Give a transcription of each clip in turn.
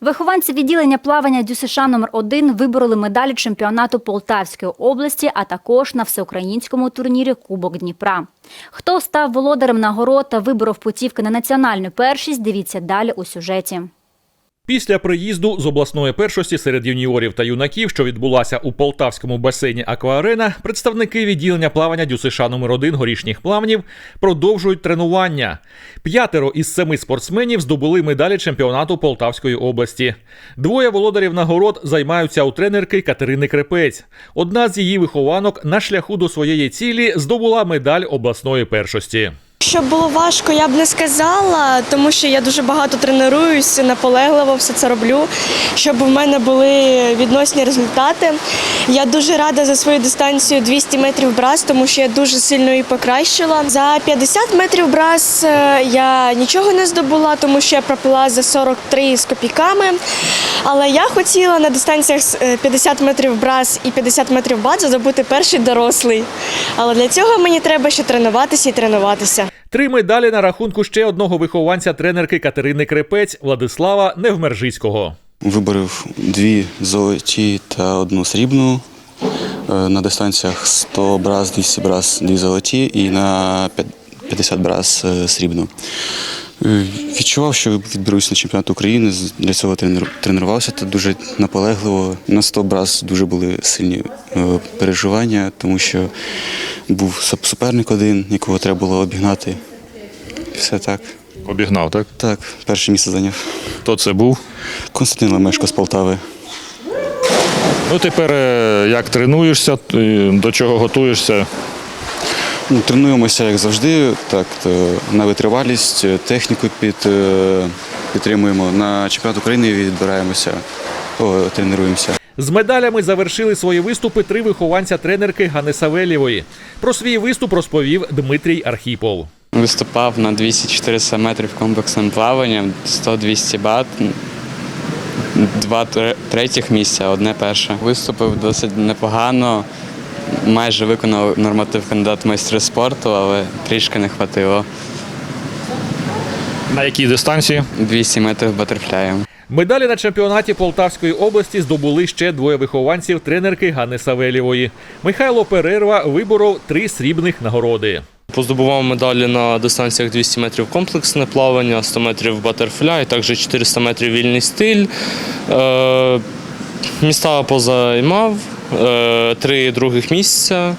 Вихованці відділення плавання ДЮСШ номер 1 вибороли медалі чемпіонату Полтавської області, а також на всеукраїнському турнірі Кубок Дніпра. Хто став володарем нагород та виборов путівки на національну першість, дивіться далі у сюжеті. Після приїзду з обласної першості серед юніорів та юнаків, що відбулася у полтавському басейні Акваарена, представники відділення плавання ДЮСШ номер 1 горішніх плавнів продовжують тренування. П'ятеро із семи спортсменів здобули медалі чемпіонату Полтавської області. Двоє володарів нагород займаються у тренерки Катерини Крепець. Одна з її вихованок на шляху до своєї цілі здобула медаль обласної першості. Щоб було важко, я б не сказала, тому що я дуже багато тренуюсь, наполегливо все це роблю, щоб в мене були відносні результати. Я дуже рада за свою дистанцію 200 метрів брас, тому що я дуже сильно її покращила. За 50 метрів брас е, я нічого не здобула, тому що я проплила за 43 з копійками. Але я хотіла на дистанціях е, 50 метрів брас і 50 метрів бадзу здобути перший дорослий. Але для цього мені треба ще тренуватися і тренуватися. Три медалі на рахунку ще одного вихованця тренерки Катерини Крепець Владислава Невмержицького. Виборів дві золоті та одну срібну. Е, На дистанціях 100 брас, 200 брас, дві золоті і на 50 брас е, срібну. Е, Відчував, що відберусь на чемпіонат України. Для цього тренувався та дуже наполегливо. На 100 брас дуже були сильні переживання, тому що був суперник один, якого треба було обігнати. Все так. Обігнав, так? Так, перше місце зайняв. Хто це був? Константин Лемешко з Полтави. Ну тепер е, як тренуєшся, до чого готуєшся? Ну, тренуємося як завжди, так то на витривалість, е, техніку під, е, підтримуємо. На чемпіонат України відбираємося, о, тренуємося. З медалями завершили свої виступи три вихованця тренерки Гани Савельєвої. Про свій виступ розповів Дмитрій Архіпов. Виступав на 200-400 метрів комплексним плаванням, 100-200 бат. Два третіх місця, одне перше. Виступив досить непогано. Майже виконав норматив кандидат в майстри спорту, але трішки не хватило. На якій дистанції? 200 метрів батерфляєм. Медалі на чемпіонаті Полтавської області здобули ще двоє вихованців тренерки Гани Савельєвої. Михайло Перерва виборов три срібних нагороди. Поздобував медалі на дистанціях 200 метрів комплексне плавання, 100 метрів батерфляй, також 400 метрів вільний стиль. Е, міста позаймав, е, три других місця.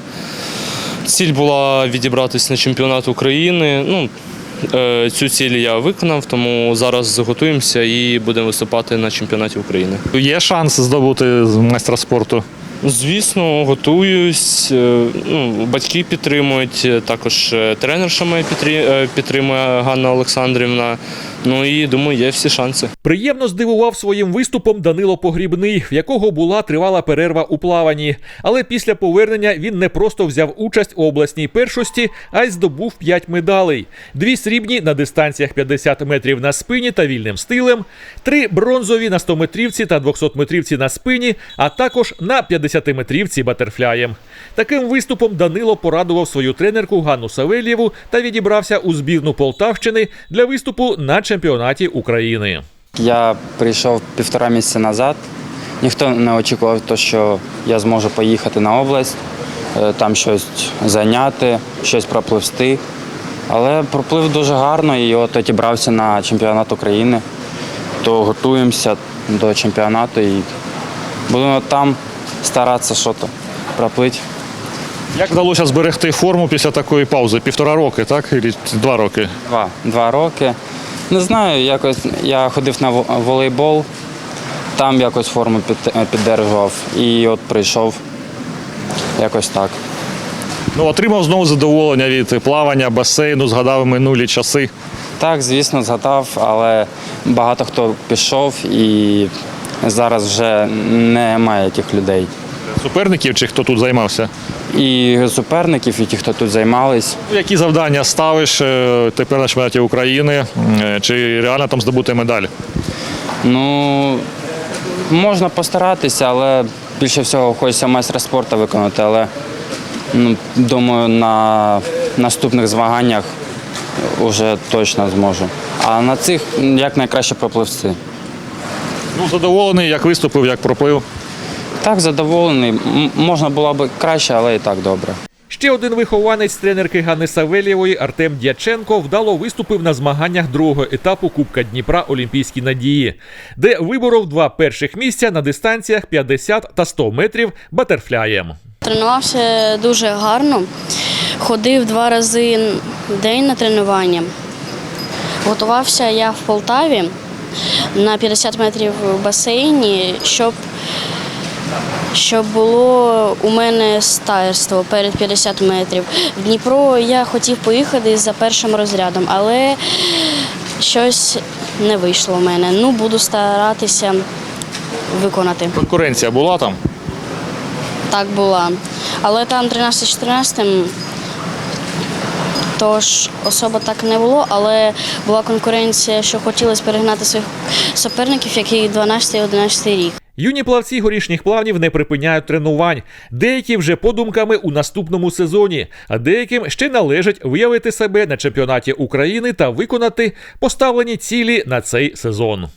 Ціль була відібратися на чемпіонат України. Ну, е, цю ціль я виконав, тому зараз готуємося і будемо виступати на чемпіонаті України. Є шанс здобути майстра спорту. Звісно, готуюсь. е, Ну, батьки підтримують, е, також е, тренерша моя підтримує Ганна Олександрівна. Ну і думаю, є всі шанси. Приємно здивував своїм виступом Данило Погрібний, в якого була тривала перерва у плаванні. Але після повернення він не просто взяв участь у обласній першості, а й здобув 5 медалей: дві срібні на дистанціях 50 метрів на спині та вільним стилем, три бронзові на 100-метрівці та 200-метрівці на спині, а також на 50-метрівці батерфляєм. Таким виступом Данило порадував свою тренерку Ганну Савельєву та відібрався у збірну Полтавщини для виступу на чемпіонаті України. Я прийшов півтора місяця назад. Ніхто не очікував, що я зможу поїхати на область, е, там щось зайняти, щось пропливсти. Але проплив дуже гарно і от тоді брався на чемпіонат України. То готуємося до чемпіонату і будемо там старатися щось проплити. Як вдалося зберегти форму після такої паузи? Півтора роки, так? Ілі два роки. Два, два роки. Не знаю, якось я ходив на волейбол, там якось форму під, піддержував і от прийшов якось так. Ну, отримав знову задоволення від плавання, басейну, згадав минулі часи. Так, звісно, згадав, але багато хто пішов і зараз вже немає тих людей. Суперників чи хто тут займався? І суперників, і ті, хто тут займались. Які завдання ставиш е, тепер на чемпіонаті України? Е, Чи реально там здобути медаль? Ну, можна постаратися, але більше всього хочеться майстра спорту виконати. Але ну, думаю, на наступних змаганнях вже точно зможу. А на цих як найкраще пропливти. Ну, задоволений, як виступив, як проплив. Так, задоволений. М- можна було б краще, але і так добре. Ще один вихованець тренерки Ганни Савельєвої Артем Дяченко вдало виступив на змаганнях другого етапу Кубка Дніпра Олімпійські надії, де виборов два перших місця на дистанціях 50 та 100 метрів батерфляєм. Тренувався дуже гарно, ходив два рази в день на тренування. Готувався я в Полтаві на 50 метрів в басейні, щоб, щоб було у мене стаєрство перед 50 метрів. В Дніпро я хотів поїхати за першим розрядом, але щось не вийшло в мене. Ну, буду старатися виконати. Конкуренція була там. Так була. Але там 13-14, тож особо так не було, але була конкуренція, що хотілося перегнати своїх суперників, які 12-11 рік. Юні плавці горішніх плавнів не припиняють тренувань. Деякі вже подумками у наступному сезоні, а деяким ще належить виявити себе на чемпіонаті України та виконати поставлені цілі на цей сезон.